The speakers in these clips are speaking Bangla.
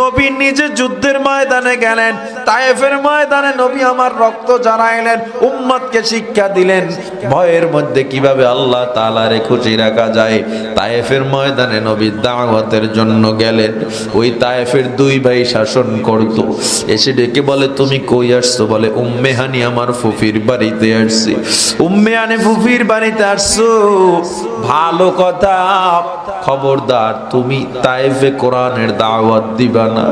নবী নিজে যুদ্ধের ময়দানে গেলেন, তায়েফের ময়দানে নবী আমার রক্ত জানাইলেন উম্মতকে শিক্ষা দিলেন। ভয়ের মধ্যে কীভাবে আল্লাহ তাআলারে খুশি রাখা যায়? তায়েফের ময়দানে নবী দাওয়াতের জন্য গেলেন, ওই তায়েফের দুই ভাই শাসন করত। এসে ডেকে বলে, তুমি কই আসছো? বলে, উম্মে হানি আমার ফুফির বাড়িতে আসছি। উম্মে হানি ফুফির বাড়িতে আসছো? ভালো কথা। খবরদার, তুমি তাইফে কোরআনের দাওয়াত দিবা। না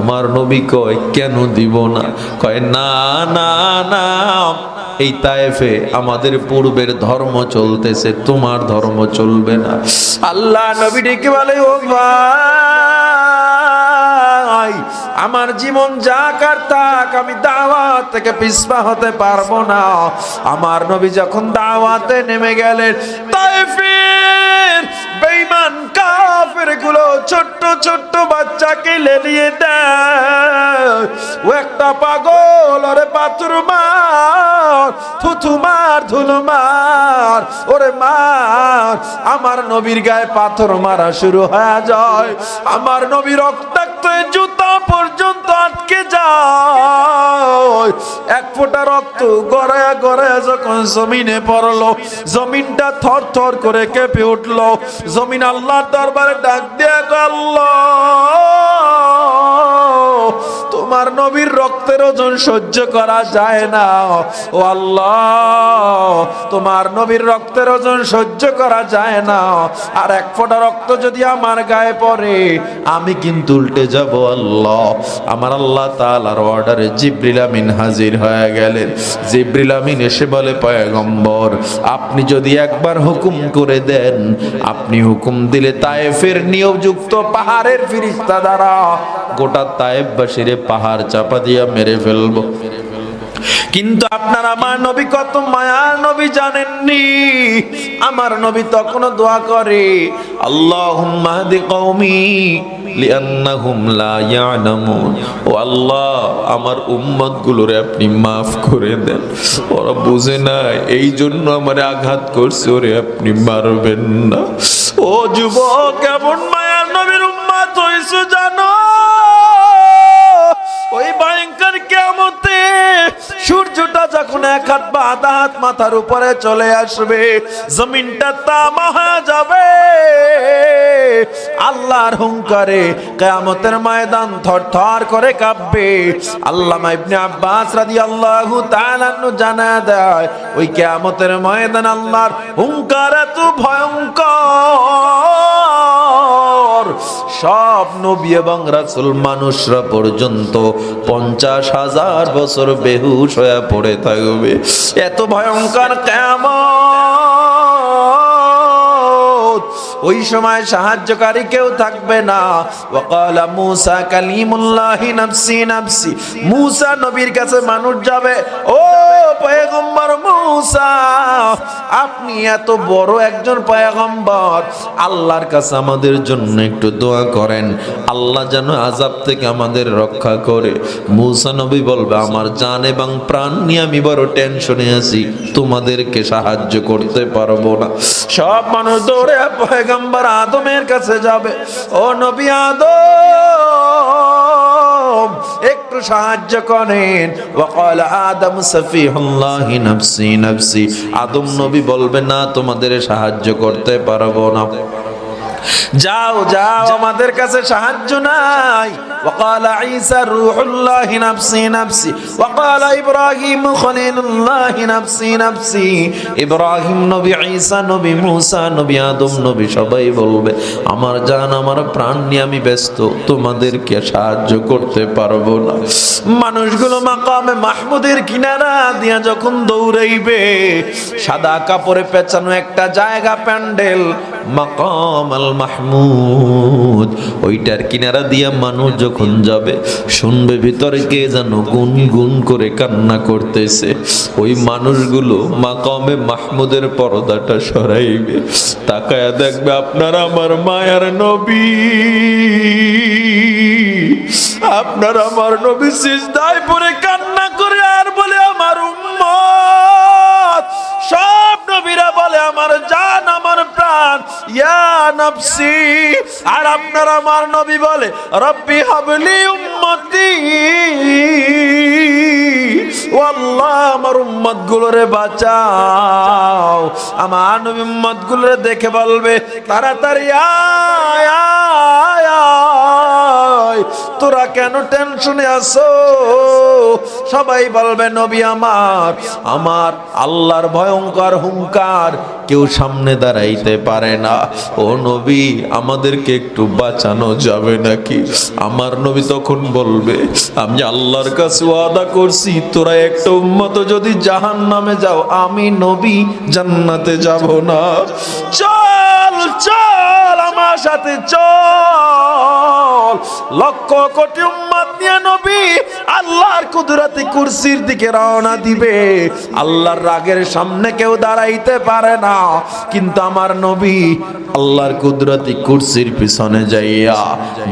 আমার নবী কয়, কেন দিব না? কয়, না না না। এই তায়েফে আমাদের পূর্বের ধর্ম চলতেছে, তোমার ধর্ম চলবে না। আল্লাহ নবী ডেকে বলে, ও ভাই, আমার জীবন যা কার থাক আমি দাওয়াত থেকে পিছপা হতে পারব না। আমার নবী যখন দাওয়াতে নেমে গেলেন কাফের গুলো ছোট্ট ছোট্ট বাচ্চাকে লেলিয়ে দেয় একটা পাগল ওরে পাথর মার, থুথু মার, ধুলো মার। ওরে মার আমার নবীর গায়ে পাথর মারা শুরু হয়ে যায়। আমার নবী রক্তাক্ত জুতা পর্যন্ত আটকে যায়। রক্ত গড়ায়া গড়ায়া যখন জমিনে পড়ল, জমিনটা থর থর করে কেঁপে উঠল। জমিন আল্লাহর দরবারে ডাক দিয়ে আল্লাহ! তোমার নবীর রক্তের ওজন সহ্য করা যায় না। ও আল্লাহ, তোমার নবীর রক্তের ওজন সহ্য করা যায় না। আর এক ফোঁটা রক্ত যদি আমার গায়ে পড়ে, আমি কিন্তু উল্টে যাব, আল্লাহ। আমার আল্লাহ তাআলার অর্ডারে জিব্রিল আমিন হাজির হয়ে গেলেন। জিব্রিল আমিন এসে বলে, পয়গম্বর, আপনি যদি একবার হুকুম করে দেন, আপনি হুকুম দিলে তায়েফের নিয়োগযুক্ত পাহাড়ের ফিরিস্তা দ্বারা গোটা তায়েববাসীরে পাহাড় চাপা দিয়া মেরে ফেলব। কিন্তু আপনার আমার নবী কত মায়ার নবী জানেননি? আমার নবী তখনও দোয়া করে, আল্লাহুম্মা হাদি কওমি লিআন্নাহুম লা ইয়ালামুন। ও আল্লাহ, আমার উম্মত গুলোরে আপনি মাফ করে দেন। ওরা বুঝে না এই জন্য আমারে আঘাত করছে, ওরে আপনি মারবেন না। ও যুবক কেমন মায়ার নবীর উম্মত হইছো জানো? সূর্যটা যখন এক হাত বা আধা হাত মাথার উপরে চলে আসবে, জমিনটা তামা যাবে। আল্লাহর হুঙ্কারে কেয়ামতের ময়দান থর থর করে কাঁপবে। আল্লামা ইবনে আব্বাস রাদিয়াল্লাহু তাআলা আনহু জানা দেয়, ওই কেয়ামতের ময়দান আল্লাহর হুঙ্কার এত ভয়ঙ্কর। সব নবী এবং রাসূল মানুষরা পর্যন্ত পঞ্চাশ হাজার বছর বেহুশ হয়ে পড়ে থাকবে। এত ভয়ঙ্কর কেমন ওই সময় সাহায্যকারী কেউ থাকবে না। ওয়াকালা মুসা কালিমুল্লাহি নাফসি নাফসি। মুসা নবীর কাছে মানুষ যাবে, ও মুসা, আপনি এত বড় একজন পয়গম্বর। আল্লাহর কাছে আমাদের জন্য একটু দোয়া করেন। আল্লাহ যেন আজাব থেকে আমাদের রক্ষা করে। মুসা নবী বলবে, আমার জান এবং প্রাণ নিয়ে আমি বড় টেনশনে আছি। তোমাদেরকে সাহায্য করতে পারব না। সব মানুষ দৌড়ে পয়গম্বর আদমের কাছে যাবে। ও নবী আদম! একটু সাহায্য করেন। ওয়াকাল আদম সফিহুল্লাহি নাফসি নাফসি। আদম নবী বলবে না তোমাদের সাহায্য করতে পারব না। যাও যাও। আমাদের কাছে সাহায্য নাই। وقال عيسى روح الله نفسي نفسي وقال ابراهيم خليل الله نفسي نفسي ইব্রাহিম নবী ঈসা নবী মুসা নবী আদম নবী সবাই বলবে আমার জান আমার প্রাণ নিয়ে আমি ব্যস্ত তোমাদেরকে সাহায্য করতে পারবো না মানুষগুলো মাকামে মাহমুদের কিনারা দিয়া যখন দৌড়াইবে সাদা কাপড়ে পেঁচানো একটা জায়গা প্যান্ডেল মাকাম আল মাহমুদ ওইটার কিনারা দিয়া মানুষ যখন যাবে, শুনবে ভিতরে কে যেন গুন গুন করে কান্না করতেছে। ওই মানুষগুলো মাকামে মাহমুদের পর্দাটা সরাইবে, তাকায়া দেখবে আপনার আমার মায়ার নবী। আপনার আমার নবী সিজদায় পরে কান্না করে আর বলে, আমার উম্মত। সব নবীরা বলে, আমার জান, আমার ইয়া আর আপনার আমার নবী বলে, রব্বি হাবলি উম্মতি। আমার বাঁচাও। আমার নবী উম্মত গুলোরে দেখে বলবে তারা আয়। তোরা কেন টেনশনে আছো? সবাই বলবে, নবী আমার আমার আল্লাহর ভয়ঙ্কর হুঙ্কার কেউ সামনে দাঁড়াইতে পারে না। ও নবী, আমাদেরকে একটু বাঁচানো যাবে নাকি? আমার নবী তখন বলবে, আমি আল্লাহর কাছে ওয়াদা করছি, তোরা একটা উম্মত যদি জাহান নামে যাও, আমি নবী জান্নাতে যাব না। চল আমার সাথে চল। লক্ষ কোটি উম্মত নিয়ে নবী আল্লাহর কুদরতি কুরসির দিকে রওনা দিবে। আল্লাহর রাগের সামনে কেউ দাঁড়াইতে পারে না, কিন্তু আমার নবী আল্লাহর কুদরতি কুরসির পিছনে যাইয়া,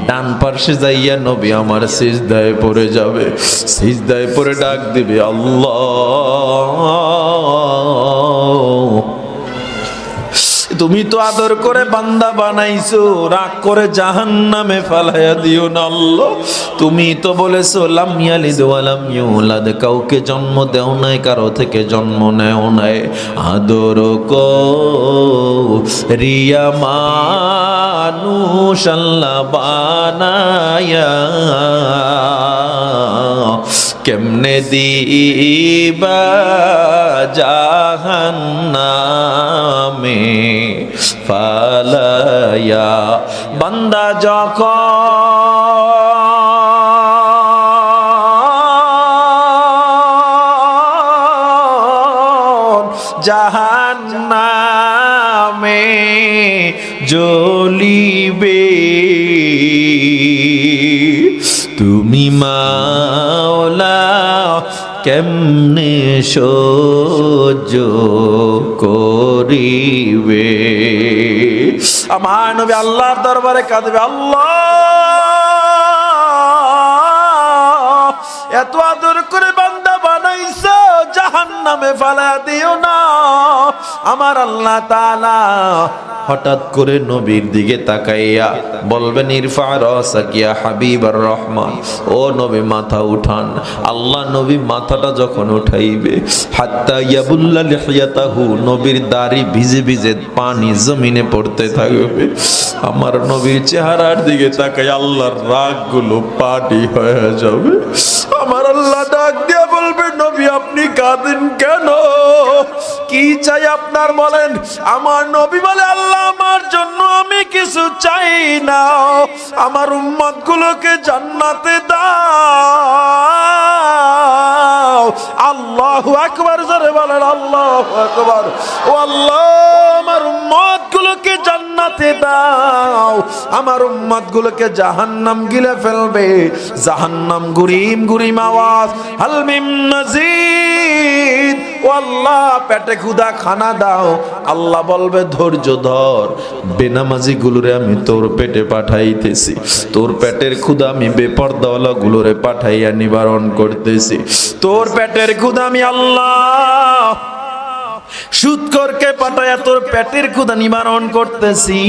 ডান পার্শ্বে যাইয়া নবী আমার সিজদায় পড়ে যাবে। সিজদায় পড়ে ডাক দিবে, আল্লাহ। তুমি তো আদর করে বান্দা বানাইছো, রাগ করে জাহান নামে ফালাইয়া দিও না তুমি তো বলেছ, লাম ইয়ালিদ ওয়া লাম ইউলাদ, কাউকে জন্ম দেও নাই, কারও থেকে জন্ম নেও নাই। আদর রিয়া মানুষ আল্লাহ বানায়া। কেমনে দিবা জাহান্নামে? ফালায়া বান্দা যখন জাহান্নামে জ্বলিবে তুমি মাওলা কেমনে সহ্য করিবে। আমার নবী আল্লাহর দরবারে কাঁদবে আল্লাহ! এত আদর করে জাহান নামে ফালা দিও না। আমার আল্লাহ তাআলা হঠাৎ করে নবীর দিকে তাকাইয়া বলবেন রহমান। ও নবী, মাথা উঠান। আল্লাহ নবী মাথাটা যখন উঠাইবে, হাত্তা ইয়াবুল্লা লিহিয়াতাহু, নবীর দাড়ি ভিজে ভিজে পানি জমিনে পড়তে থাকবে। আমার নবীর চেহারার দিকে তাকাই আল্লাহর রাগগুলো পাটি হয়ে যাবে। আমার আপনার বলেন, আমার নবী বলে, আল্লাহ, আমার জন্য আমি কিছু চাই না। আমার উম্মত গুলোকে জান্নাতে দাও। আল্লাহ আকবার, জোরে বলেন, আল্লাহু আকবার। ও আল্লাহ, আমার উম্মত গুলোকে জান্নাতে দাও। আমার উম্মত গুলোকে জাহান্নাম গিলে ফেলবে। জাহান্নাম গুরিম গুরিম আওয়াজ। হাল মিম মাজিদ আল্লাহ, পেটে ক্ষুদা খানা দাও। আল্লাহ বলবে, ধৈর্য ধর। বেনামাজি গুলোরে আমি তোর পেটে পাঠাইতেছি। তোর পেটের ক্ষুদা আমি বেপরদাওয়ালা গুলোরে পাঠাইয়া নিবারণ করতেছি। তোর পেটের ক্ষুদা আমি আল্লাহ সুৎকরকে পাঠায়া তোর পেটের ক্ষুদা নিবারণ করতেছি।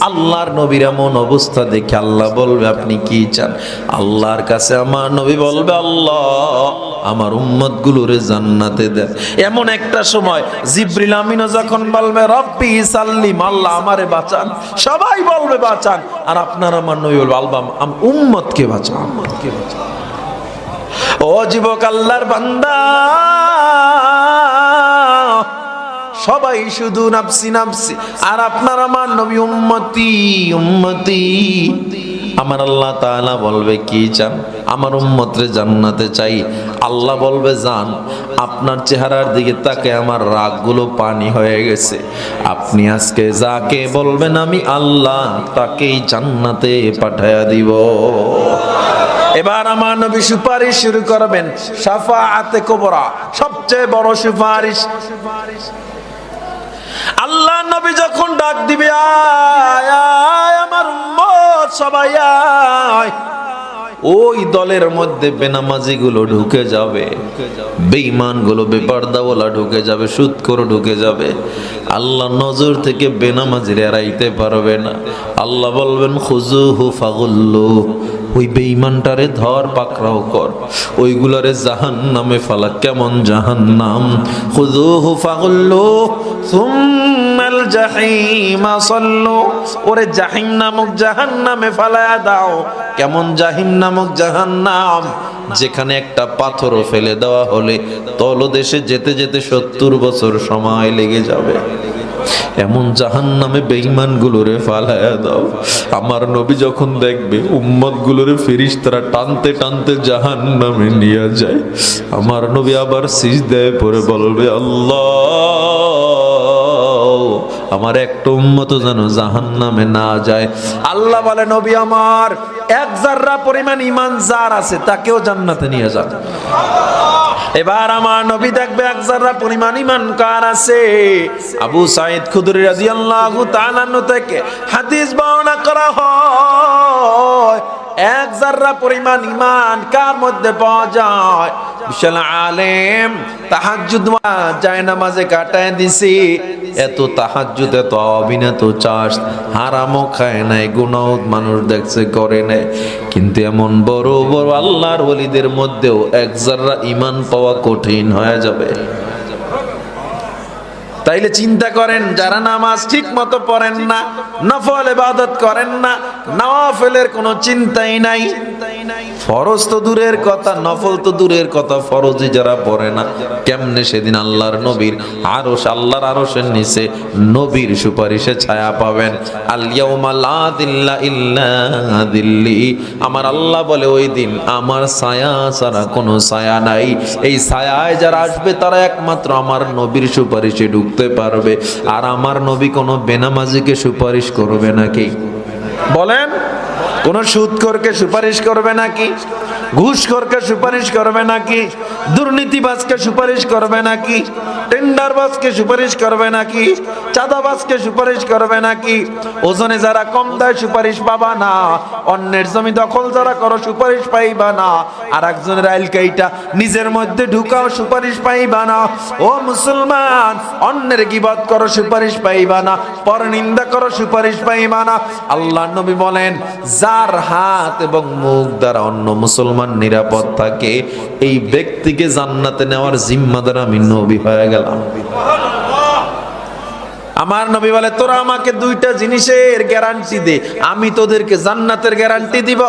আল্লাহর নবীর এমন অবস্থা দেখে আল্লাহ বলবে, আপনি কি চান? আল্লাহর কাছে আমার নবী বলবে, আল্লাহ আমার উম্মত গুলোরে জান্নাতে দেন এমন একটা সময় জিব্রিল আমিনও যখন বলবে, রব্বি সাল্লিম আল্লাহ আমারে বাঁচান। সবাই বলবে, বাঁচান। আর আপনার আমার নবী বলবে আল্লাহ আম- উম্মতকে বাঁচান উম্মতকে বাঁচান ও যুবক আল্লাহর বান্দা, সবাই শুধু নাফসি নাফসি। আর আপনার আমার নবী উম্মতি উম্মতি। আমার আল্লাহ তাআলা বলবে, কি চান? আমার উম্মতরে জান্নাতে চাই। আল্লাহ বলবে, জান, আপনার চেহারার দিকে তাকে আমার রাগগুলো পানি হয়ে গেছে। আপনি আজকে যাকে বলবেন, আমি আল্লাহ তাকেই জান্নাতে পাঠায়া দিব। এবার আমার নবী সুপারিশ শুরু করবেন সাফাআতে কোবরা সবচেয়ে বড় সুপারিশ। আল্লাহ নবী যখন ডাক দিবে আয়, আমার উম্মত সবাই ওই দলের মধ্যে বেনামাজিগুলো ঢুকে যাবে। বেঈমানগুলো বেপারদাওয়ালা ঢুকে যাবে সুদখোর ঢুকে যাবে। আল্লাহ নজর থেকে বেনামাজির এড়াইতে পারবে না। আল্লাহ বলবেন খুজুহু ফাগুল্লু। ওই বেঈমানটারে ধর, পাকড়াও কর। ওইগুলারে জাহান নামে ফালা কেমন জাহান নাম খুজুহু ফাগুল্লু। সুম্মাল যেখানে একটা পাথরও ফেলে দেওয়া হলে তলদেশে যেতে যেতে সত্তর বছর সময় লেগে যাবে। এমন জাহান নামে বেইমান গুলোরে ফালায়া দাও। আমার নবী যখন দেখবে উম্মত গুলোরে ফিরিস তারা টানতে টানতে জাহান নামে নিয়ে যায়, আমার নবী আবার সিজ দেয় পরে বলবে, আল্লাহ! আমার একটা উম্মত যেন জাহান নামে না যায়। আল্লাহ বলে, নবী আমার, এক জাররা পরিমাণ ইমান যার আছে, তাকেও জান্নাতে নিয়ে যান। এবার আমার নবী দেখবে এক জাররা পরিমাণ ইমান কার আছে? আবু সাইদ খুদরি রাদিয়াল্লাহু তাআলা থেকে হাদিস বর্ণনা করা হয়। এক জাররা পরিমাণ ইমান কার মধ্যে পাওয়া যায়? বিশাল আলেম, তাহাজ্জুদ যায় নামাজে কাটায় দিছি। এত তাহাজ্জুদ, এত অবিনত চাষ হারামও খায় নাই গুনাও মানুষ দেখছে, করে নাই। কিন্তু এমন বড় বড় আল্লাহর ওলিদের মধ্যেও এক জাররা ইমান পাওয়া কঠিন হয়ে যাবে। তাইলে চিন্তা করেন, যারা নামাজ ঠিক মতো পড়েন না, নফল ইবাদত করেন না, নওয়াফেলের কোনো চিন্তাই নাই। ফরজ তো দূরের কথা, নফল তো দূরের কথা ফরজে যারা পড়ে না, কেমনে সেদিন আল্লাহর নবীর আরশ, আল্লাহর আরশের নিচে নবীর সুপারিশে ছায়া পাবেন? ইল্লা দিল্লি। আমার আল্লাহ বলে, ওই দিন আমার ছায়া ছাড়া কোনো ছায়া নাই। এই ছায়ায় যারা আসবে, তারা একমাত্র আমার নবীর সুপারিশে ঢুকতে পারবে। আর আমার নবী কোনো বেনামাজিকে সুপারিশ করবে নাকি? বলেন। কোন সুদখোরকে সুপারিশ করবে নাকি? ঘুষখোরকে সুপারিশ করবে নাকি? দুর্নীতিবাজকে সুপারিশ করবে নাকি? টেন্ডারবাজকে সুপারিশ করবে নাকি? চাঁদাবাজকে সুপারিশ করবে নাকি? ওজনে যারা কম দেয় সুপারিশ পাবা না। অন্যের জমি দখল যারা করো সুপারিশ পাইবা না। আর একজনের আইলকাইটা নিজের মধ্যে ঢুকাও সুপারিশ পাইবা না। ও মুসলমান, অন্যের গিবত করো সুপারিশ পাইবা না। পর নিন্দা করো সুপারিশ পাইবা না। আল্লাহ নবী বলেন যার হাত এবং মুখ দ্বারা অন্য মুসলমান নিরাপদ থাকে। এই ব্যক্তিকে জান্নাতে নেওয়ার জিম্মাদার আমি নবী হয়ে গেলাম। আমার নবী বলে, তোরা আমাকে দুইটা জিনিসের গ্যারান্টি দে, আমি তোদেরকে জান্নাতের গ্যারান্টি দিব।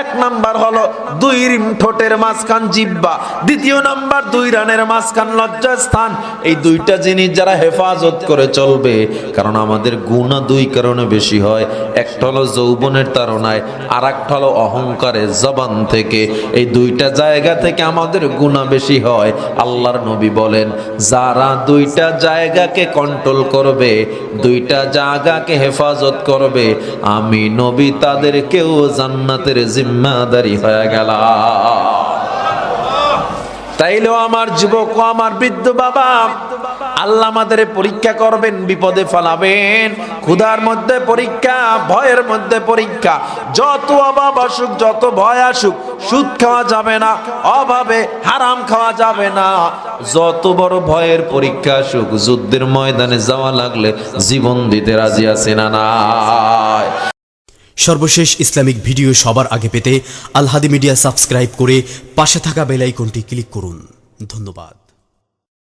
এক নাম্বার হলো দুই ঠোঁটের মাঝখান জিব্বা, দ্বিতীয় নাম্বার দুই রানের মাঝখান লজ্জা স্থান এই দুইটা জিনিস যারা হেফাজত করে চলবে, কারণ আমাদের গুণা দুই কারণে বেশি হয়। একটা হলো যৌবনের তারণায় আর একটা হলো অহংকারের জবান থেকে। এই দুইটা জায়গা থেকে আমাদের গুণা বেশি হয়। আল্লাহর নবী বলেন, যারা দুইটা জায়গাকে কন্ট্রোল করবে দুইটা জায়গাকে হেফাজত করবে। আমি নবী তাদেরকেও জান্নাতের জিম্মাদারি হয়ে গেলাম তাইলেও আমার যুবক, আমার বৃদ্ধ বাবা আল্লাহ আমাদের পরীক্ষা করবেন, বিপদে ফেলাবেন। ক্ষুধার মধ্যে পরীক্ষা, ভয়ের মধ্যে পরীক্ষা। যত অভাব আসুক, যত ভয় আসুক, সুদ খাওয়া যাবে না, অভাবে হারাম খাওয়া যাবে না। যত বড় ভয়ের পরীক্ষা আসুক, যুদ্ধের ময়দানে যাওয়া লাগলে জীবন দিতে রাজি আছে না নাই। সর্বশেষ ইসলামিক ভিডিও সবার আগে পেতে আলহাদি মিডিয়া সাবস্ক্রাইব করে পাশে থাকা বেল আইকনটি ক্লিক করুন। ধন্যবাদ।